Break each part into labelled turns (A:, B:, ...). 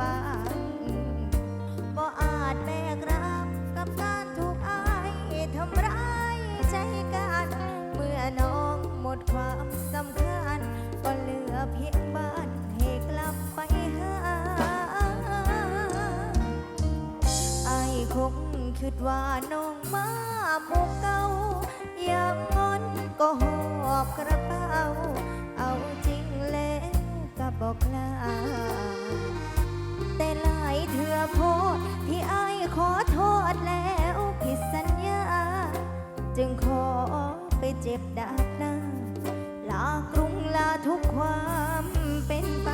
A: บังบ่อาจแบกรับกับการถูกอายทำร้ายใจกัน เมื่อน้องหมดความสำคัญ ก็เหลือเพียงบ้านให้กลับไปหาไอาคงคิดว่าน้องมาหมู่เก่ายังงอนก็หอบกระเป๋า เอาจริงแล้วก็บอกลา แต่หลายเถื่อโพดที่อายขอโทษแล้วผิดสัญญา จึงขอไปเจ็บดาบหน้า ลากรุงลาทุกความเป็นไป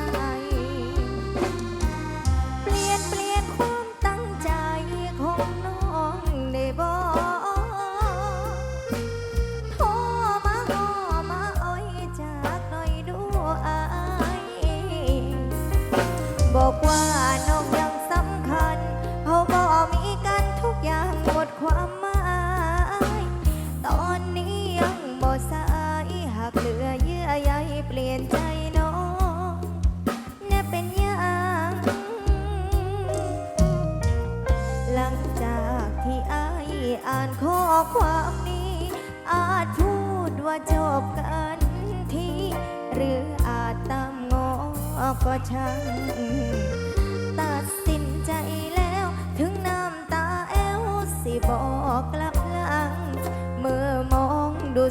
A: เป สายหากเหลือเยื่อใยเปลี่ยนใจน้องแน่เป็นยังหลังจากที่อายอ่านข้อความนี้ อาจพูดว่าจบกันทีหรืออาจตามงอก็ช่าง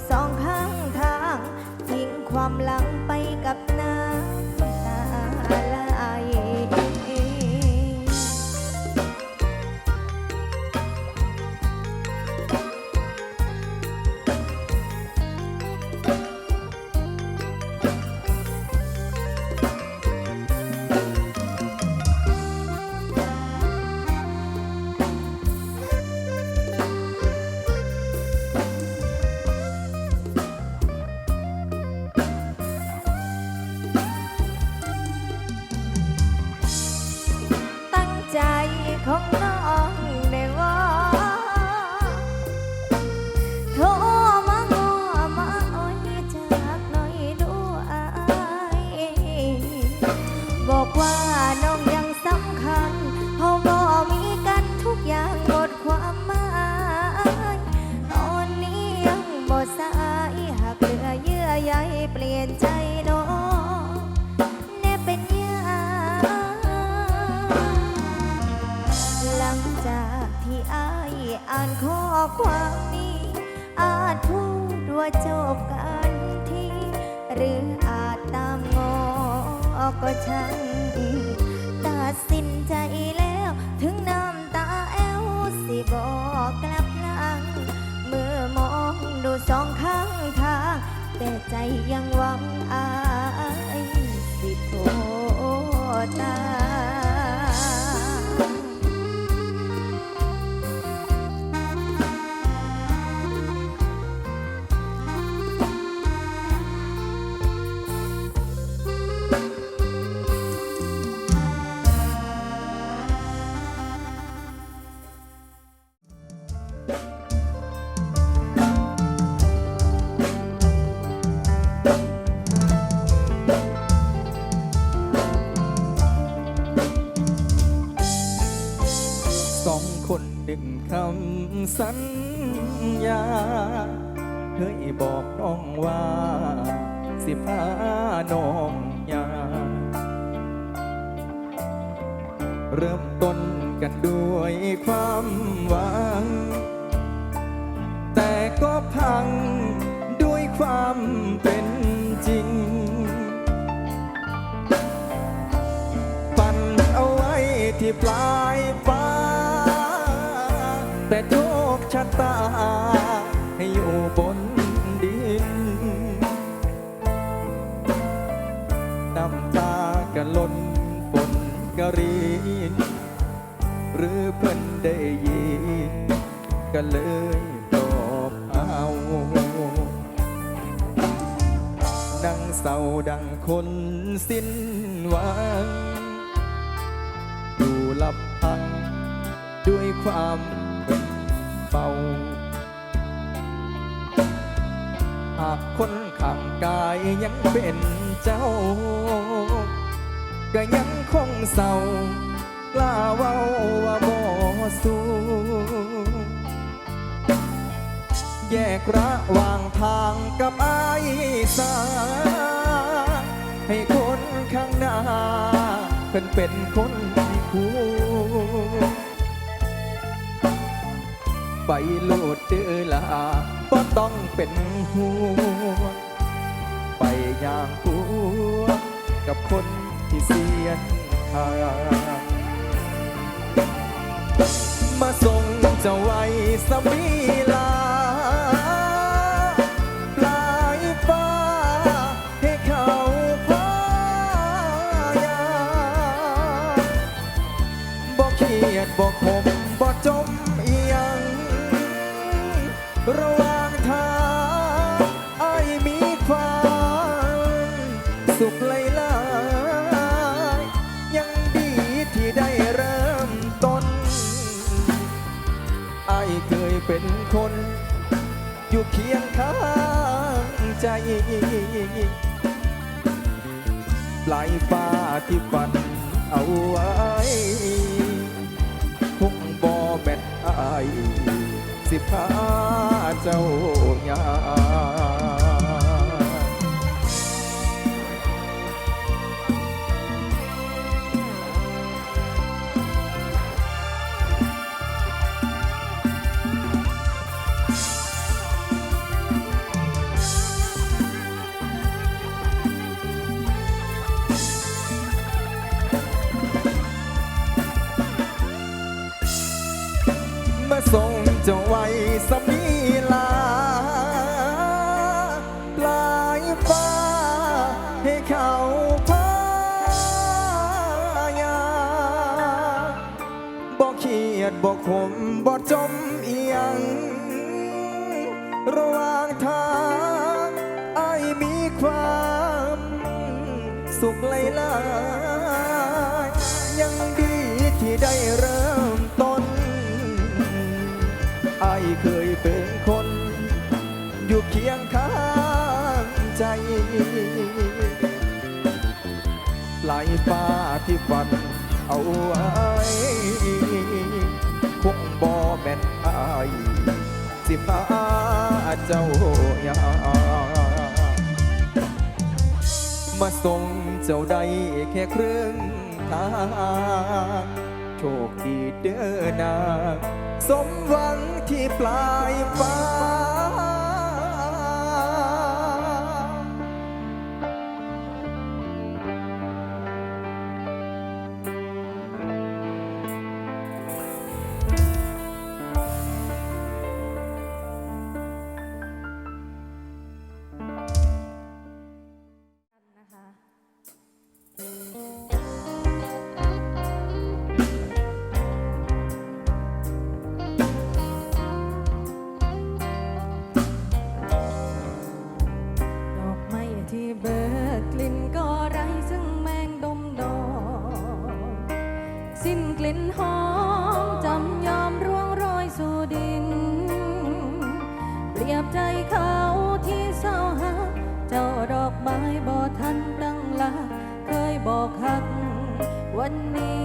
A: สองข้ จบกันทีหรืออาจตามงอก็ช่างตัด
B: สินใจ คำสัญญา เคยบอกน้องว่า สิพาน้องยา เริ่มต้นกันด้วยความหวัง แต่ก็พังด้วยความเป็นจริงฝันเอาไว้ที่ปลายฟ้า แต่โชคชะตา ให้อยู่บนดินน้ำตากะล้นฝนกะรีนหรือเพิ่นได้ยินก็เลยตอบเอาดังเศร้าดังคนสิ้นหวังอยู่ลับพังด้วยความ เบา หากคนข้างกายยังเป็นเจ้า ก็ยังคงเศร้ากล้าเว้าว่าบ่สู้แยกระหว่างทางกับอายสา ให้คนข้างหน้าเป็นเป็นคนคู่ ไปโลดเดือลาบ่ต้องเป็นห่วงไปอย่างผัวกับคนที่เสียนทางมาส่งเจ้าไว้สมี เป็นคนอยู่เคียงข้างใจปลายฟ้าที่ฝันเอาไว้คงบ่แม่นอายสิพาเจ้ายา จ้าไว้สมีลา ปลายฟ้าให้เขาพายาบอกเครียดบอกขมบอกจมเอียง ระหว่างทางไอมีความสุขหลา อายเคยเป็นคน อยู่เคียงข้างใจปลายฟ้าที่ฝันเอาไว้คงบ่แม่นอายสิพาเจ้ายามาส่งเจ้าได้แค่ครึ่งทาง โชคดีเด้อนาสมหวังที่ปลายฟ้า
C: บอกหักวันนี้